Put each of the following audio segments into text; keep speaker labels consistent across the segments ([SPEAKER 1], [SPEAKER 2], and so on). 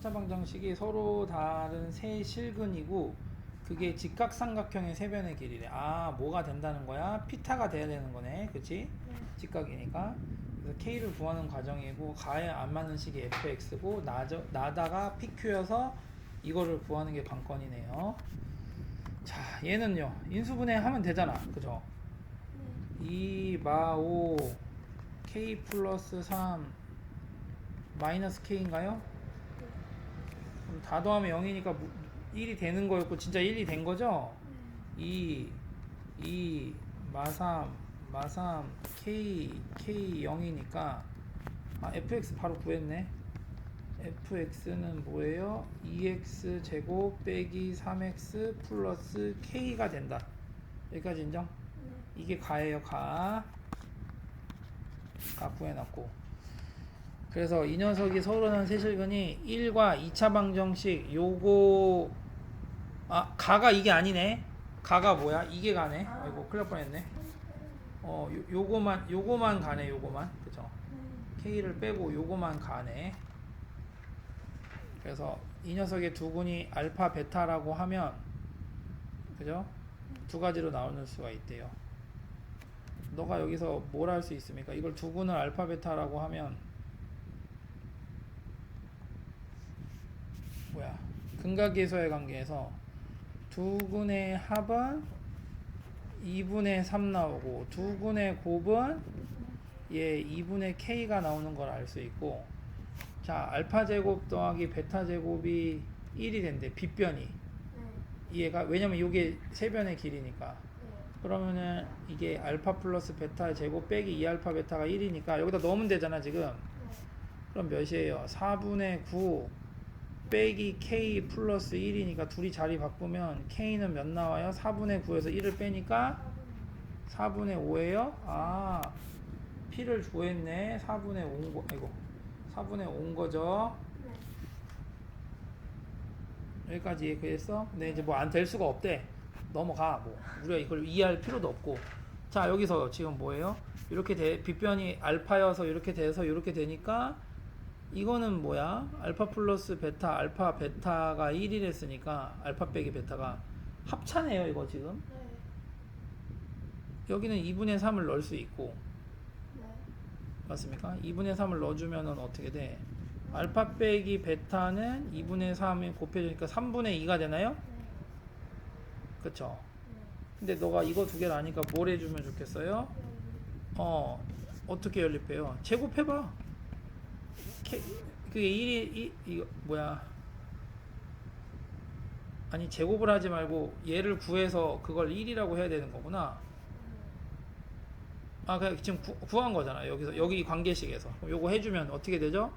[SPEAKER 1] 3차 방정식이 서로 다른 세 실근이고 그게 직각삼각형의 세 변의 길이래. 아, 뭐가 된다는 거야? 피타가 돼야 되는 거네. 그치? 직각이니까. 그래서 K를 구하는 과정이고 가에 안 맞는 식이 fx고 나저, 나다가 PQ여서 이거를 구하는 게 관건이네요. 자, 얘는요. 인수분해 하면 되잖아. 그죠? 2 마오 K 플러스 3 마이너스 K인가요? 다 더하면 0이니까 1이 되는 거였고 진짜 1이 된 거죠? 2 2 마3 마3 K K 0이니까 아 fx 바로 구했네 fx는 뭐예요? 2x 제곱 빼기 3x 플러스 k가 된다 여기까지 인정? 이게 가예요 가. 가 구해놨고. 그래서 이 녀석이 서로는 세실근이 1과 2차 방정식 요거 아 가가 이게 아니네. 가가 뭐야? 이게 가네. 아이고 날 뻔했네. 어 요, 요거만 요거만 가네 요거만 그죠? K를 빼고 요거만 가네. 그래서 이 녀석의 두근이 알파 베타라고 하면 그죠? 두 가지로 나오는 수가 있대요. 너가 여기서 뭘 할 수 있습니까? 이걸 두근을 알파 베타라고 하면 뭐야? 근각계수의 관계에서 두근의 합은 2분의 3 나오고 두근의 곱은 얘 2분의 k가 나오는 걸 알 수 있고 자 알파 제곱 더하기 베타 제곱이 1이 된대 빗변이. 이해가? 왜냐면 이게 세 변의 길이니까. 그러면은 이게 알파 플러스 베타 제곱 빼기 2알파 베타가 1이니까 여기다 넣으면 되잖아 지금. 그럼 몇이에요? 4분의 9 빼기 k 플러스 1이니까 둘이 자리 바꾸면 k는 몇 나와요 4분의 9에서 1을 빼니까 4분의 5예요 아 p를 구했네 4분의 5인 거 아이고 4분의 5인 거죠 여기까지 이해했어? 근데 이제 뭐 안 될 수가 없대. 넘어가. 뭐 우리가 이걸 이해할 필요도 없고. 자 여기서 지금 뭐예요? 이렇게 돼 빗변이 알파여서 이렇게 돼서 이렇게 되니까 이거는 뭐야? 알파 플러스 베타, 알파 베타가 1이랬으니까 알파 빼기 베타가 합차네요 이거 지금. 여기는 2분의 3을 넣을 수 있고 맞습니까? 2분의 3을 넣어주면은 어떻게 돼? 알파 빼기 베타는 2분의 3이 곱해주니까 3분의 2가 되나요? 그쵸? 근데 너가 이거 두 개를 아니까 뭘 해주면 좋겠어요? 어, 어떻게 연립해요? 제곱해봐. 그게 1이, 이, 이거, 뭐야. 아니, 제곱을 하지 말고 얘를 구해서 그걸 1이라고 해야 되는 거구나. 아, 그냥 지금 구, 구한 거잖아. 여기서, 여기 관계식에서. 요거 해주면 어떻게 되죠?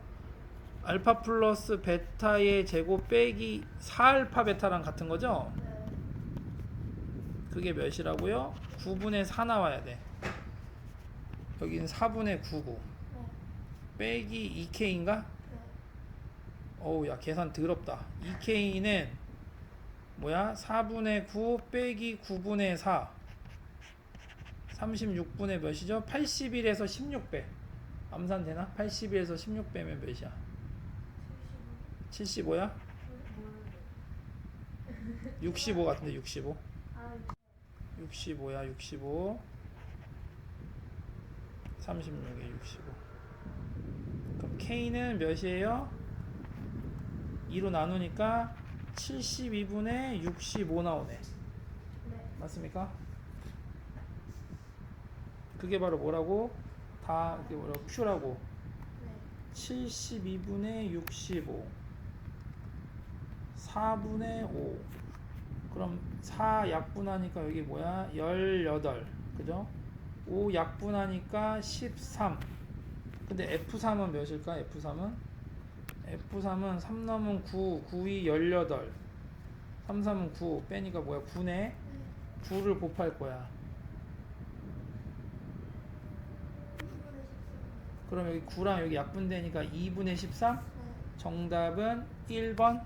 [SPEAKER 1] 알파 플러스 베타의 제곱 빼기 4알파 베타랑 같은 거죠? 그게 몇이라고요? 9분의 4 나와야 돼. 여기는 4분의 9고. 빼기 2K인가? 어우, 야, 계산 더럽다. 2K는 뭐야? 4분의 9 빼기 9분의 4. 36분의 몇이죠? 81에서 16배. 암산 되나? 81에서 16 빼면 몇이야? 75야? 65 같은데 65 65야 65 36에 65 그럼 K는 몇이에요? 2로 나누니까 72분의 65 나오네. 맞습니까? 그게 바로 뭐라고? 다 그게 뭐라고? Q라고. 72분의 65 4분의 5 그럼 4 약분하니까 여기 뭐야? 18 그죠? 5 약분하니까 13 근데 F3은 몇일까? F3은? F3은 3 넘은 9 9이 18 3 3은 9 빼니까 뭐야? 9네? 9를 곱할 거야. 그럼 여기 9랑 여기 약분되니까 2분의 13 정답은 1번